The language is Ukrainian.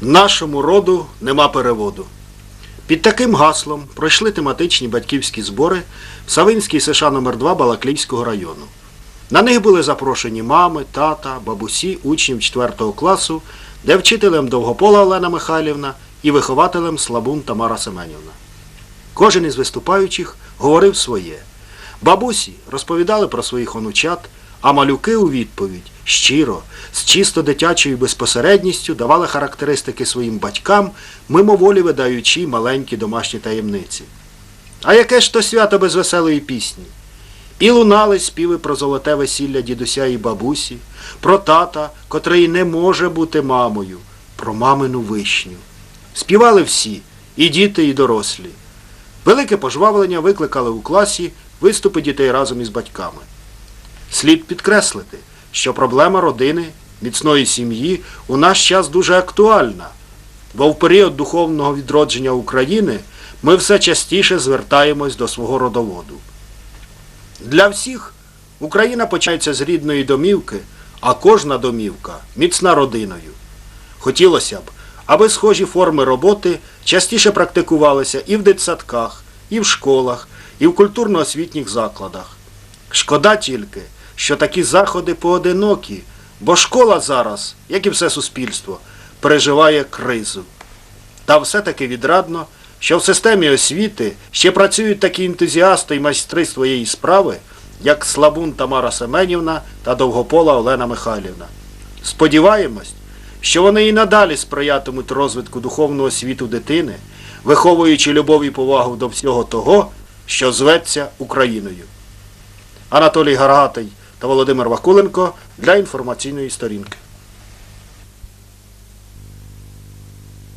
Нашому роду нема переводу. Під таким гаслом пройшли тематичні батьківські збори в Савинській США номер 2 Балаклійського району. На них були запрошені мами, тата, бабусі, учнів 4 класу, де вчителем Довгопола Олена Михайлівна і вихователем Слабун Тамара Семенівна. Кожен із виступаючих говорив своє. Бабусі розповідали про своїх онучат, а малюки у відповідь щиро, з чисто дитячою безпосередністю давали характеристики своїм батькам, мимоволі видаючи маленькі домашні таємниці. А яке ж то свято без веселої пісні? І лунали співи про золоте весілля дідуся і бабусі, про тата, котрий не може бути мамою, про мамину вишню. Співали всі, і діти, і дорослі. Велике пожвавлення викликали у класі виступи дітей разом із батьками. Слід підкреслити, що проблема родини, міцної сім'ї у наш час дуже актуальна, бо в період духовного відродження України ми все частіше звертаємось до свого родоводу. Для всіх Україна починається з рідної домівки, а кожна домівка міцна родиною. Хотілося б, аби схожі форми роботи частіше практикувалися і в дитсадках, і в школах, і в культурно-освітніх закладах. Шкода тільки, що такі заходи поодинокі, бо школа зараз, як і все суспільство, переживає кризу. Та все-таки відрадно, що в системі освіти ще працюють такі ентузіасти і майстри своєї справи, як Слабун Тамара Семенівна та Довгопола Олена Михайлівна. Сподіваємось, що вони і надалі сприятимуть розвитку духовного світу дитини, виховуючи любов і повагу до всього того, що зветься Україною. Анатолій Гаргатий та Володимир Вакуленко для інформаційної сторінки.